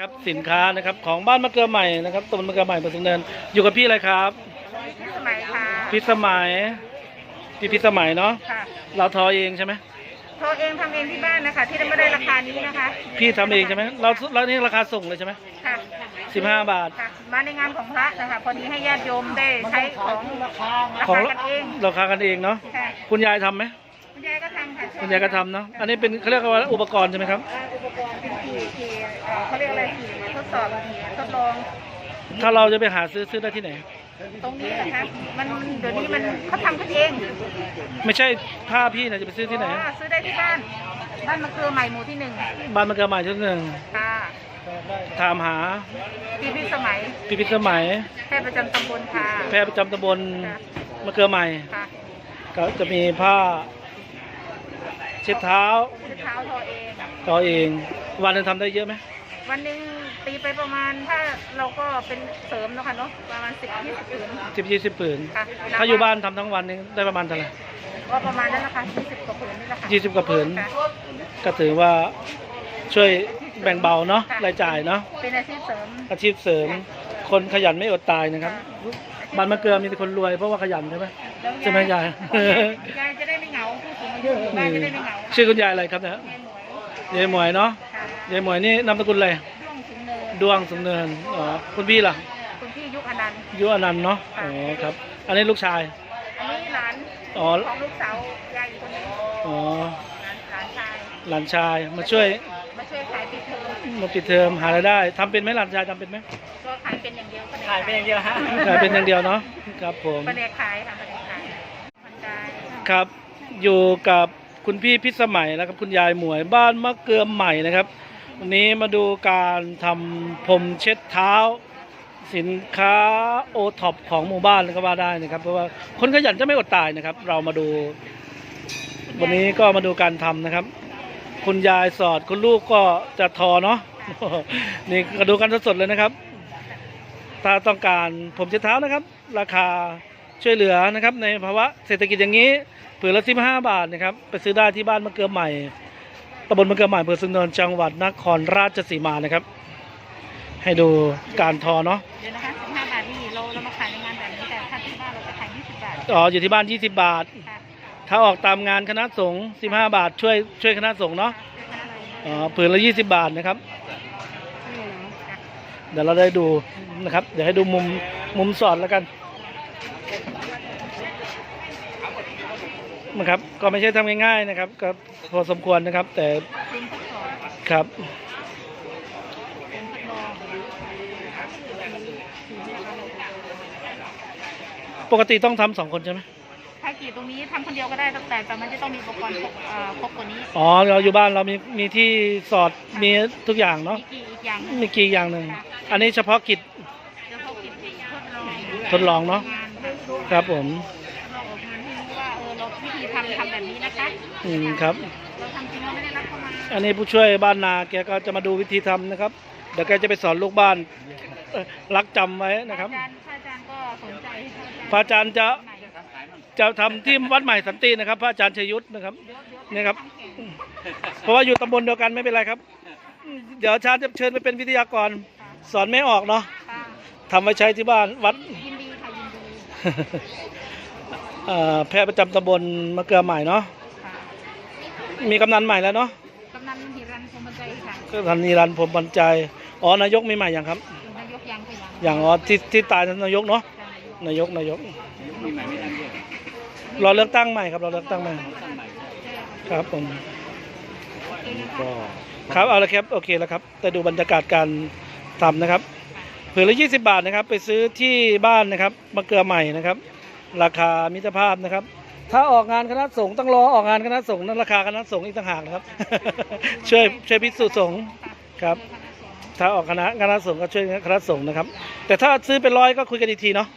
ครับสินค้านะครับของบ้านมะเกลือใหม่นะครับตำบลมะเกลือใหม่ประสิงเนินอยู่กับพี่อะไรครับ สมัยค่ะพี่สมัยพี่พิสมัยเนาะค่ะเราทอเองใช่ไหมโทรเองทำเองที่บ้านนะคะ ที่ไม่ได้ราคานี้นะคะ พี่ทำเองใช่ไหมเราเรานี่ราคาส่งเลยใช่ไหมค่ะสิบห้าบาทค่ะมาในงานของพระนะคะพอดีให้ญาติโยมได้ใช้ของราขอคางกันเอง ราคากันเองเนาะค่ะคุณยายทำไหม คุณยายก็ทำค่ะคุณยายก็ทำเนาะ อันนี้เป็นเขาเรียกว่าอุปกรณ์ใช่ไหมครับอ่าอุปกรณ์เป็นขี่ขี่เอ่อเขาเรียกอะไรขี่ทดสอบขี่ทดลอง ถ้าเราจะไปหาซื้อซื้อได้ที่ไหน ตรงนี้นะคะมันเดี๋ยวนี้มันเขาทำกันเองไม่ใช่ผ้าพี่นะจะไปซื้อที่ไหนอ๋อซื้อได้ที่บ้าน บ้านมะเขือใหม่หมู่ที่หนึ่งบ้านมะเกลือใหม่ที่หนึ่งค่ะถามหาพี่พิสมัยพี่พิสมัย แพทย์ประจำตำบลค่ะแพทย์ประจำตำบลค่ะมะเกลือใหม่ ค่ะก็จะมีผ้า เช็ดเท้าชุดเท้าทอเองต่อเอง วันหนึงทำได้เยอะไหมวันหนึ่งตีไปประมาณถ้าเราก็เป็นเสริมเนาะค่ะเนาะประมาณสิบยี่สิบผืนสิบยี่สิบผืน ค่ะถ้าอยู่บ้านทำทั้งวันนึงได้ประมาณเท่าไหร่ ก็ประมาณนั้นแหละค่ะยี่สิบกว่าผืนนี่แหละค่ะยี่สิบกว่าผืน ค่ะ ก็ถือว่าช่วยแบ่งเบาเนาะรายจ่ายเนาะเป็นอาชีพเสริมอาชีพเสริม คนขยันไม่อดตายนะครับ บ้านมะเกลือมีแต่คนรวยเพราะว่าขยันใช่ไหมแล้วใช่ไหมยายยายจะได้ไม่เหงาผู้สูงอายุอยู่บ้านจะได้ไม่เหงาชื่อคุณยายอะไรครับเนี่ยแม่หมวยยายหมวยเนาะค่ะยายหมวยนี่นามสกุลอะไรช่วงถึงเนินดวงสมเนินอ๋อคุณพี่ล่ะคุณพี่ยุคอนันต์ยุอนันต์เนาะอ๋อครับ อันนี้ลูกชายอันนี้หลานอ๋อของลูกสาวยายอีกคนนึงอ๋อหลานหลานชายหลานชายมาช่วยมาช่วยขาย ปิดเทอมมาปิดเทอมหารายได้ทำเป็นไหมหลานชายทำเป็นไหมก็ขายเป็นอย่างเดียวขายเป็นอย่างเดียวฮะขายเป็นอย่างเดียวเนาะครับผมประเดกขายค่ะประเดกขายพันใจครับ อยู่กับคุณพี่พิสมัยแล้วกับ คุณยายหมวยบ้านมะเกลือใหม่นะครับ วันนี้มาดูการทำพรมเช็ดเท้า สินค้าโอท็อปของหมู่บ้านก็ว่าได้นะครับ เพราะว่าคนขยันจะไม่อดตายนะครับ เรามาดู วันนี้ก็มาดูการทำนะครับ คุณยายสอดคุณลูกก็จะทอเนาะนี่ก็ดูกันสดๆเลยนะครับ ถ้าต้องการผมเช็ดเท้านะครับ ราคาช่วยเหลือนะครับ ในภาวะเศรษฐกิจอย่างนี้ผืนละสิบห้าบาทนะครับ ไปซื้อได้ที่บ้านมะเกลือใหม่ตำบลมะเกลือใหม่อำเภอสุนทรจังหวัดนครราชสีมานะครับ ให้ดูการทอเนาะเดี๋ยวนะคะ15บาทนี่เราเรามาขายในงานแบบนี้แต่ถ้าที่บ้านเราจะขาย20บาทอ๋ออยู่ที่บ้าน20บาทค่ะ ถ้าออกตามงานคณะสงฆ์15 บาทช่วยช่วยคณะสงฆ์เนาะอ๋อผืนละ 20 บาทนะครับ เดี๋ยวเราได้ดูนะครับ เดี๋ยวให้ดูมุมมุมสอดแล้วกันนะครับ ก็ไม่ใช่ทำง่ายๆนะครับ ก็พอสมควรนะครับ แต่เป็นทดสอบครับเป็นทดลองปกติต้องทำสองคนใช่ไหม ถ้ากี่ตรงนี้ทำคนเดียวก็ได้แต่แต่มันจะต้องมีอุปกรณ์ครบเอ่อครบกว่านี้อ๋อเราอยู่บ้านเรามีมีที่สอดมีทุกอย่างเนาะมีกี่อีกอย่างหนึ่งมีกี่อย่างหนึ่งอันนี้เฉพาะกิจเดี๋ยวเขาคิดทดลองทดลองเนาะงานค่ะทดครับผมลองออกงานให้รู้ว่าเออเราวิธีทำทำแบบนี้นะคะอืมครับ เราทำจริงเราไม่ได้รับเข้ามาอันนี้ผู้ช่วยบ้านนาแกก็จะมาดูวิธีทำนะครับ เดี๋ยวแกจะไปสอนลูกบ้านเอ่อรักจำไว้นะครับอาจารย์พระอาจารย์ก็สนใจพระอาจารย์จะ จะทำที่วัดใหม่สันตินะครับ พระอาจารย์ชยุทธนะครับนี่ครับ เพราะว่าอยู่ตำบลเดียวกันไม่เป็นไรครับ เดี๋ยวอาจารย์จะเชิญไปเป็นวิทยากรสอนไม่ออกเนาะค่ะทำไว้ใช้ที่บ้านวัดยินดีค่ะยินดีเอ่อแพทย์ประจำตำบลมะเกลือใหม่เนาะค่ะมีกำนันใหม่แล้วเนาะกำนันหิรันพรหมใจค่ะก็ทันนิรันดร์ผมบรรจัยอ๋อนายกมีใหม่ยังครับนายกยังขยันอย่างอ๋อที่ที่ตายนายกเนาะ นายกนายกมีใหม่ไม่ทันด้วยรอเลือกตั้งใหม่ครับรอเลือกตั้งใหม่ครับผมก็ครับเอาละครับโอเคแล้วครับแต่ดูบรรยากาศการทำนะครับผืนละ 20 บาทนะครับ ไปซื้อที่บ้านนะครับมะเกลือใหม่นะครับ ราคามิตรภาพนะครับ ถ้าออกงานคณะสงฆ์ต้องรอออกงานคณะสงฆ์นั้นราคาคณะสงฆ์อีกต่างหากนะครับ ช่วยช่วยพิสูจน์สงฆ์ครับ ถ้าออกคณะคณะสงฆ์ก็ช่วยคณะสงฆ์นะครับ แต่ถ้าซื้อเป็นร้อยก็คุยกันอีกทีเนาะ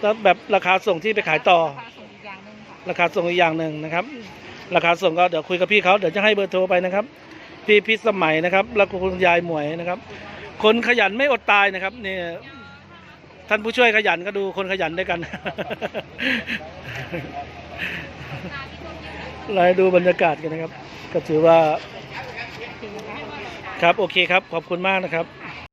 แล้วแบบราคาส่งที่ไปขายต่อ ราคาส่งอีกอย่างหนึ่งค่ะราคาส่งอีกอย่างหนึ่งนะครับ ราคาส่งก็เดี๋ยวคุยกับพี่เขาเดี๋ยวจะให้เบอร์โทรไปนะครับ พี่พิสมัยนะครับ แล้วก็คุณยายหมวยนะครับ คนขยันไม่อดตายนะครับเนี่ยท่านผู้ช่วยขยันก็ดูคนขยันด้วยกัน เราให้ดูบรรยากาศกันนะครับ ก็ถือว่าครับโอเคครับขอบคุณมากนะครับ